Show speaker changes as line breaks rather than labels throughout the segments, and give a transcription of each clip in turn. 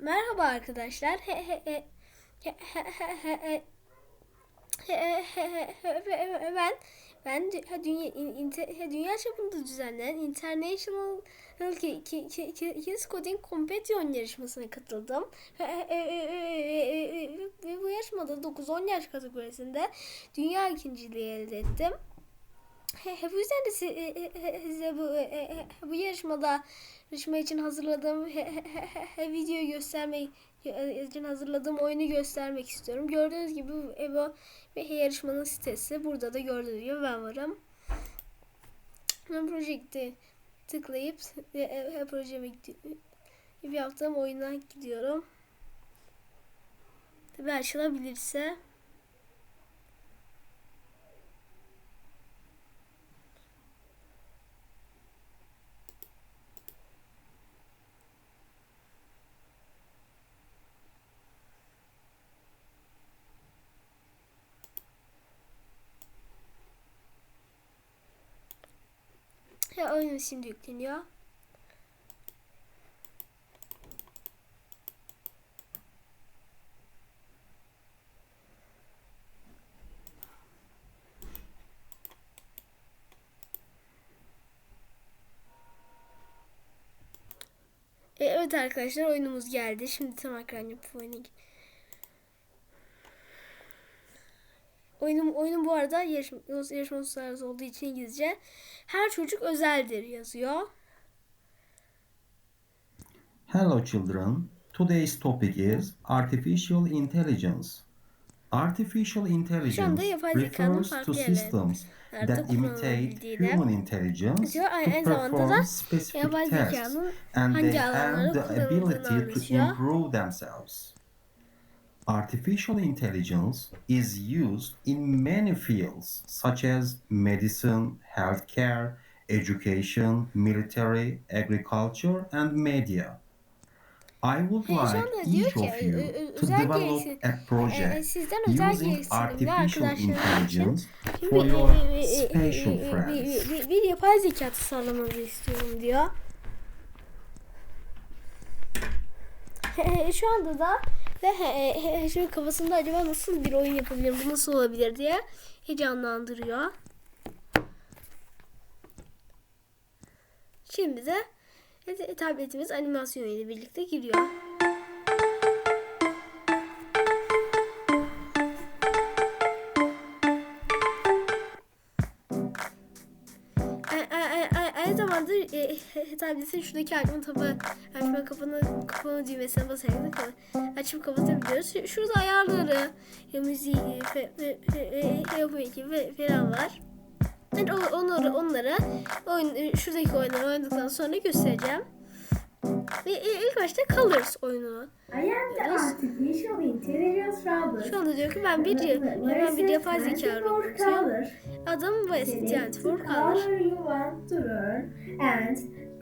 Merhaba arkadaşlar. Ben ben dünya in- inter- dünya çapında düzenlenen International Ki- Ki- Ki- Ki- Kids Coding Competition yarışmasına katıldım. Ve bu yarışmada 9-10 yaş kategorisinde dünya ikinciliği elde ettim. Bu yüzden de e, e, e, size bu bu yarışmada yarışma için hazırladığım videoyu göstermek e, için hazırladığım oyunu göstermek istiyorum. Gördüğünüz gibi bu ve yarışmanın sitesi. Burada da gördüğünüz gibi ben varım. Ben projekte tıklayıp projeme gidi- yaptığım oyuna gidiyorum. Tabii açılabilirse. Ya oyun şimdi yükleniyor. E, evet arkadaşlar oyunumuz geldi. Şimdi tam ekran yapıp oyuna Oyunum, oyunun bu arada yarışma, yarışma uluslararası olduğu için İngilizce. Her çocuk özeldir yazıyor.
Hello children. Today's topic is artificial intelligence. Artificial intelligence refers to systems that imitate human intelligence to perform specific tasks and they have the ability to improve themselves. Artificial intelligence is used in many fields such as medicine, healthcare, education, military, agriculture, and media. I would like each of you
ö- ö-
to develop a
E,
project using artificial intelligence for
e,
your
e, e,
special
e, e,
friends.
bir, bir, yapay zeka tasarlamanızı istiyorum diyor. Şu anda da ve he, he, he, şimdi kafasında acaba nasıl bir oyun yapabilirim, bu nasıl olabilir diye heyecanlandırıyor. Şimdi de e, tabletimiz animasyon ile birlikte giriyor. E, tabletin şuradaki açma tabi açma kapanma kapama düğmesine basarak da açıp kapatabiliyoruz. Şu- Şurada ayarları, ya müziği, fe, fe, fe, e, yapım ekibi ve falan var. Yani onları onları oyun e, şuradaki oyunları oynadıktan sonra göstereceğim. Ve e, ilk başta Colors oyununu.
I am the artificial intelligence robot.
Şu anda diyor ki ben bir ben bir yapay zeka robotuyum. Adım
Select
yani for color.
you want to learn and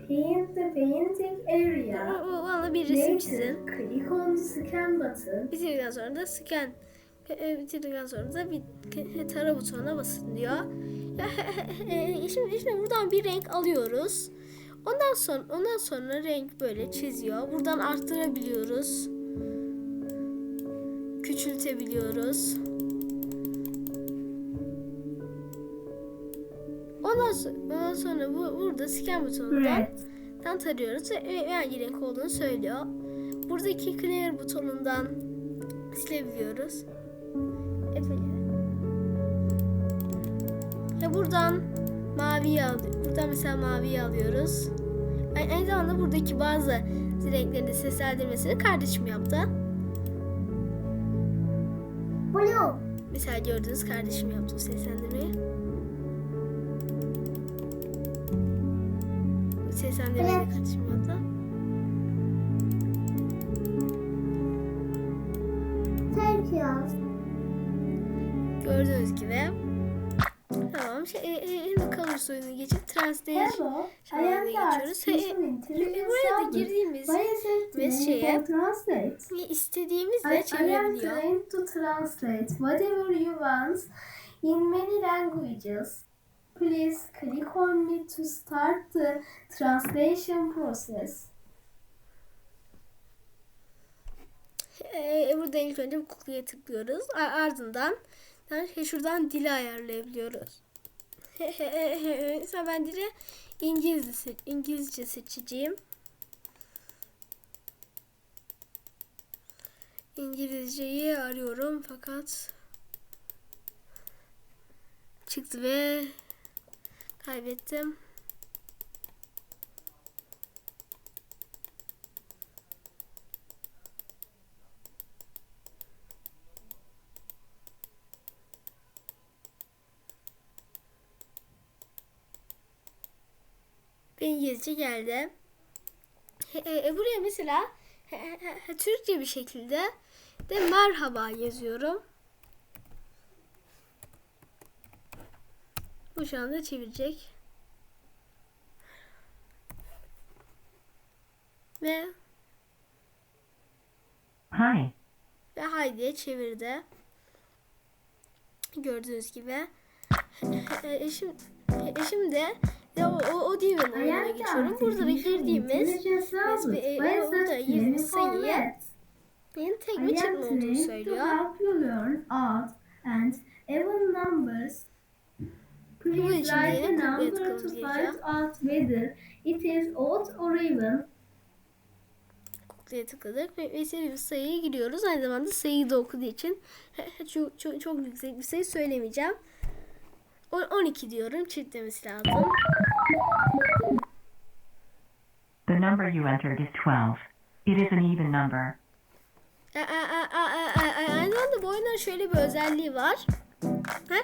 paint the painting area.
Bana bir resim çizin.
click on the scan button.
Bitirdikten sonra da scan e, bitirdikten sonra da bir e, tara butonuna basın diyor. E, şimdi, şimdi buradan bir renk alıyoruz. Ondan sonra ondan sonra renk böyle çiziyor. Buradan arttırabiliyoruz. Küçültebiliyoruz. Ondan sonra, ondan sonra bu burada scan butonundan dan tarıyoruz ve ve hangi renk olduğunu söylüyor. Buradaki clear butonundan silebiliyoruz. Evet. Ya buradan maviyi al. Buradan mesela maviyi alıyoruz. Aynı, aynı zamanda buradaki bazı renklerin de seslendirmesini kardeşim yaptı.
Blue.
Mesela gördüğünüz kardeşim yaptı seslendirmeyi. Seslendirmeyi
Evet.
kardeşim yaptı.
Thank you.
Gördüğünüz gibi. Tamam. Şey, e, e, şimdi Colors oyunu geçip oyuna
the
geçiyoruz. He, buraya da girdiğimiz
named
şeye- istediğimizle
I, I am
çevirebiliyor.
trained to translate whatever you want in many languages. Please click on me to start the translation process.
burada ilk önce bu kuklaya tıklıyoruz. Ardından yani şey şuradan dili ayarlayabiliyoruz. Mesela ben dili İngilizce, İngilizce seçeceğim. İngilizceyi arıyorum fakat çıktı ve kaybettim. İngilizce geldi. E, e, buraya mesela Türkçe bir şekilde de merhaba yazıyorum. Bu şu anda çevirecek. Ve
Hi.
ve haydiye çevirdi. Gördüğünüz gibi. E, şimdi, e, şimdi de o, o, Demon oyununa geçiyorum. Burada da girdiğimiz biz bir- e,
is
burada
that
girdiğimiz
using
sayıyı
format?
benim tek bir çıkma olduğunu söylüyor.
Please
için
write
yine
out whether it is odd or even.
Kuklaya tıkladık ve ve bir sayıya giriyoruz. Aynı zamanda sayıyı da okuduğu için çok, çok, çok yüksek bir sayı söylemeyeceğim. On- 12 diyorum. Çiftlemesi lazım.
The number you entered is 12. It is an even number.
A- a- a- a- a- Aynı zamanda bu oyunların şöyle bir özelliği var. Ha?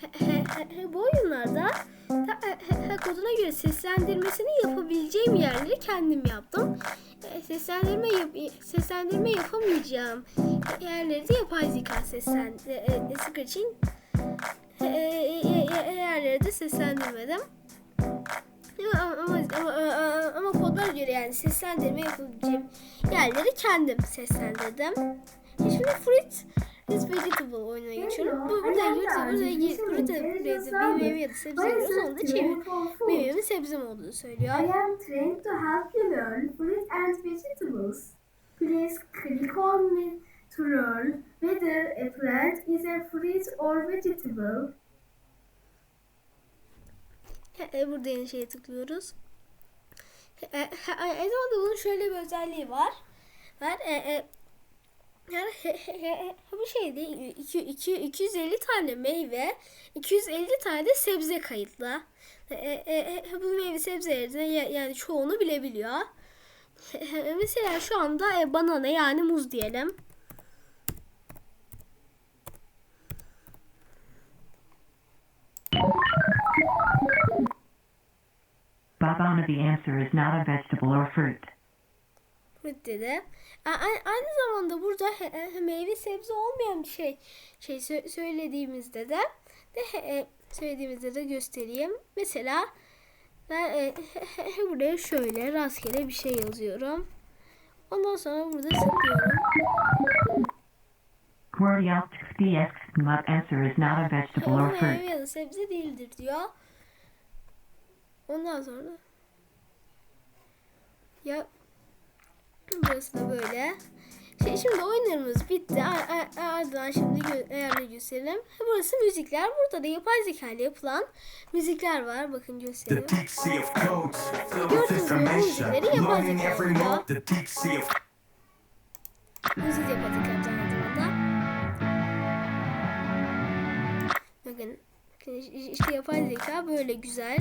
He- he- he- Bu oyunlarda he- koduna göre seslendirmesini yapabileceğim yerleri kendim yaptım. E, Seslendirme yap seslendirme yapamayacağım yerleri de yapay zeka seslen e, e, e, e, e, e, yerleri de seslendirmedim. Ama, ama, ama, ama, kodlara göre yani seslendirme yapabileceğim yerleri kendim seslendirdim. E Şimdi Fruit is Vegetable oyununa geçiyorum. Bu, burada burada burada burada burada bir meyve ya da sebze yiyoruz. Onu da çevir. Meyvemin sebzem olduğunu söylüyor.
I am trained to help you learn fruit and vegetables. Please click on me to learn whether a plant is a fruit or vegetable.
E, burada yeni şeye tıklıyoruz. E, e, zamanda bunun şöyle bir özelliği var. Var. E, e, yani bu şeyde iki- iki- 250 tane meyve, 250 tane de sebze kayıtlı. E, e, e, bu meyve sebzelerden ya- yani çoğunu bilebiliyor. Mesela şu anda e, banana yani muz diyelim.
Babana, the answer is not a vegetable or fruit.
Fruit dedi. Aynı zamanda burada he- meyve sebze olmayan bir şey şey sö- söylediğimizde de de e, söylediğimizde de göstereyim. Mesela ben e, buraya şöyle rastgele bir şey yazıyorum. Ondan sonra burada sıklıyorum.
Queryalt the not answer is not a vegetable or
meyve
fruit.
ya da sebze değildir diyor. Ondan sonra ya burası da böyle. Şey, şimdi oyunlarımız bitti. Ar- ar- Ardından şimdi gö- ayarını gösterelim. Burası müzikler. Burada da yapay zeka ile yapılan müzikler var. Bakın
filled
Gördüğünüz gibi müzikleri yapay zeka
of
Müzik yapay zeka bakın işte yapay zeka böyle güzel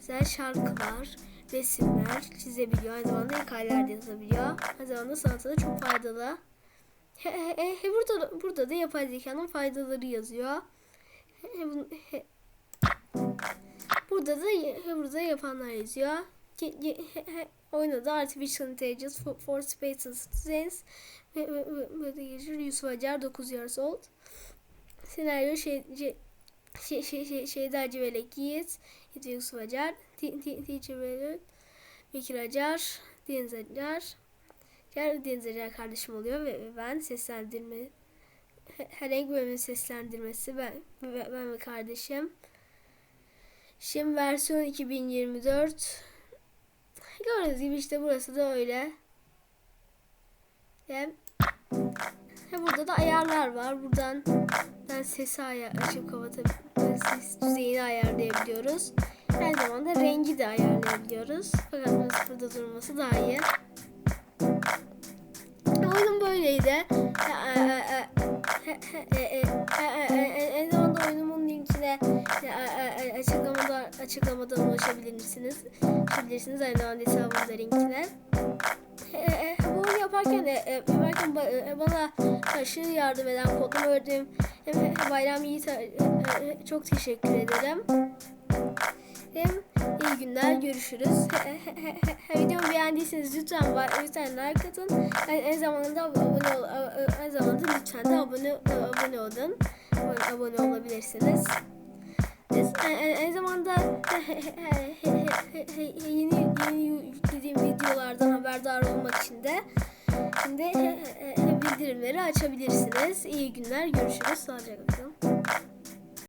güzel şarkılar, resimler çizebiliyor. Aynı zamanda hikayeler de yazabiliyor. Aynı zamanda sanata da çok faydalı. He, he, he, he, burada, da- burada da yapay zekanın faydaları yazıyor. He, he, he. Burada da he, burada yapanlar yazıyor. He, he, oyunda da Artificial Intelligence for, for Space Citizens böyle geçiyor. Yusuf Acar 9 years old. Senaryo şey, şey, şey, şey, şey, Şeyda Hacı Velek Yiğit, Yiğit Yusuf Acar, Ti- Ti- Teacher Velek, Bekir Acar, Deniz Acar. Diğer Deniz Acar kardeşim oluyor ve ben seslendirme he- her renk bölümünün seslendirmesi ben, ben, ve kardeşim. Şimdi versiyon 2024. Gördüğünüz gibi işte burası da öyle. Ve burada da ayarlar var. Buradan ben sesi ayar, açıp kapatıp ses düzeyini ayarlayabiliyoruz. Aynı zamanda rengi de ayarlayabiliyoruz. Fakat bunun sıfırda durması daha iyi. Oyunun böyleydi. Aynı zamanda oyunumun linkine açıklamada açıklamadan ulaşabilirsiniz. Ulaşabilirsiniz aynı zamanda hesabımda linkine. Bu oyunu yaparken, yaparken bana aşırı yardım eden kodlama öğretmenim Bayram Yiğit'e çok teşekkür ederim. Hem iyi günler görüşürüz. Videomu beğendiyseniz lütfen lütfen like atın. Aynı zamanda abone ol, aynı zamanda lütfen de abone abone olun. Abone olabilirsiniz. Aynı zamanda yeni yeni yüklediğim videolardan haberdar olmak için de şimdi bildirimleri açabilirsiniz. İyi günler, görüşürüz. Sağlıcakla kalın.